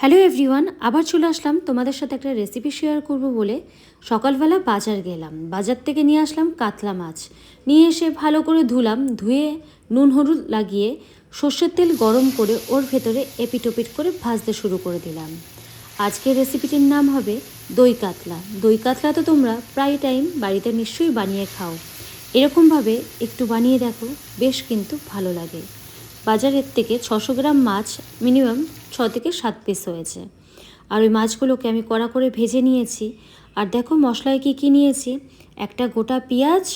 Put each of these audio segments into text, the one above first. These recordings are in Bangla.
হ্যালো এভরিওয়ান আবার চলে আসলাম তোমাদের সাথে একটা রেসিপি শেয়ার করব বলে। সকালবেলা বাজার গেলাম, বাজার থেকে নিয়ে আসলাম কাতলা মাছ। নিয়ে এসে ভালো করে ধুলাম, ধুয়ে নুন হলুদ লাগিয়ে সর্ষের তেল গরম করে ওর ভেতরে এপিটোপিট করে ভাজতে শুরু করে দিলাম। আজকের রেসিপিটির নাম হবে দই কাতলা। দই কাতলা তো তোমরা প্রায় টাইম বাড়িতে নিশ্চয়ই বানিয়ে খাও। এরকমভাবে একটু বানিয়ে দেখো, বেশ কিন্তু ভালো লাগে। বাজারের থেকে ছশো গ্রাম মাছ মিনিমাম ছ থেকে সাত পিস হয়েছে। আর ওই মাছগুলোকে আমি কড়া করে ভেজে নিয়েছি। আর দেখো মশলায় কী কী নিয়েছি? একটা গোটা পেঁয়াজ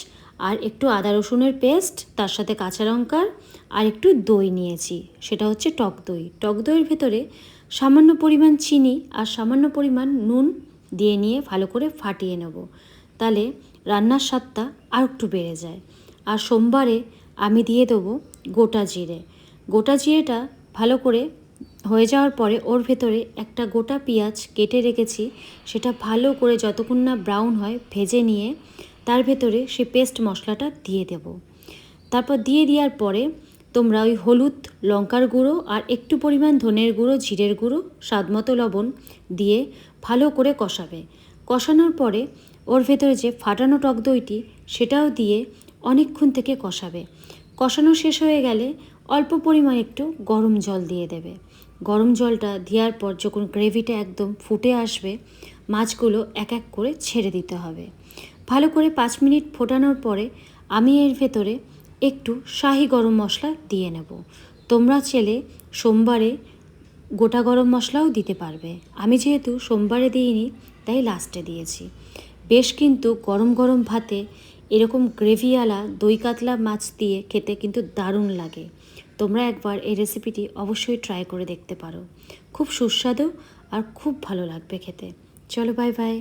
আর একটু আদা রসুনের পেস্ট, তার সাথে কাঁচা লঙ্কার আর একটু দই নিয়েছি। সেটা হচ্ছে টক দই। টক দইয়ের ভেতরে সামান্য পরিমাণ চিনি আর সামান্য পরিমাণ নুন দিয়ে নিয়ে ভালো করে ফাটিয়ে নেব। তাহলে রান্নার স্বাদটা আর একটু বেড়ে যায়। আর সোমবারে আমি দিয়ে দেবো গোটা জিরে। গোটা জিরেটা ভালো করে হয়ে যাওয়ার পরে ওর ভেতরে একটা গোটা পেঁয়াজ কেটে রেখেছি, সেটা ভালো করে যতক্ষণ না ব্রাউন হয় ভেজে নিয়ে তার ভেতরে সে পেস্ট মশলাটা দিয়ে দেব। তারপর দিয়ে দেওয়ার পরে তোমরা ওই হলুদ লঙ্কার গুঁড়ো আর একটু পরিমাণ ধনের গুঁড়ো, জিরের গুঁড়ো স্বাদমতো লবণ দিয়ে ভালো করে কষাবে। কষানোর পরে ওর ভেতরে যে ফাটানো টক দইটি, সেটাও দিয়ে অনেকক্ষণ থেকে কষাবে। কষানো শেষ হয়ে গেলে অল্প পরিমাণ একটু গরম জল দিয়ে দেবে। গরম জলটা দেওয়ার পর যখন গ্রেভিটা একদম ফুটে আসবে, মাছগুলো এক এক করে ছেড়ে দিতে হবে। ভালো করে পাঁচ মিনিট ফোটানোর পরে আমি এর ভেতরে একটু শাহি গরম মশলা দিয়ে নেব। তোমরা চেলে সোমবারে গোটা গরম মশলাও দিতে পারবে। আমি যেহেতু সোমবারে দিইনি, তাই লাস্টে দিয়েছি। বেশ কিন্তু গরম গরম ভাতে এরকম গ্রেভিওয়ালা দই কাতলা মাছ দিয়ে খেতে কিন্তু দারুণ লাগে। তোমরা একবার এই রেসিপিটি অবশ্যই ট্রাই করে দেখতে পারো। খুব সুস্বাদু আর খুব ভালো লাগবে খেতে। চলো বাই বাই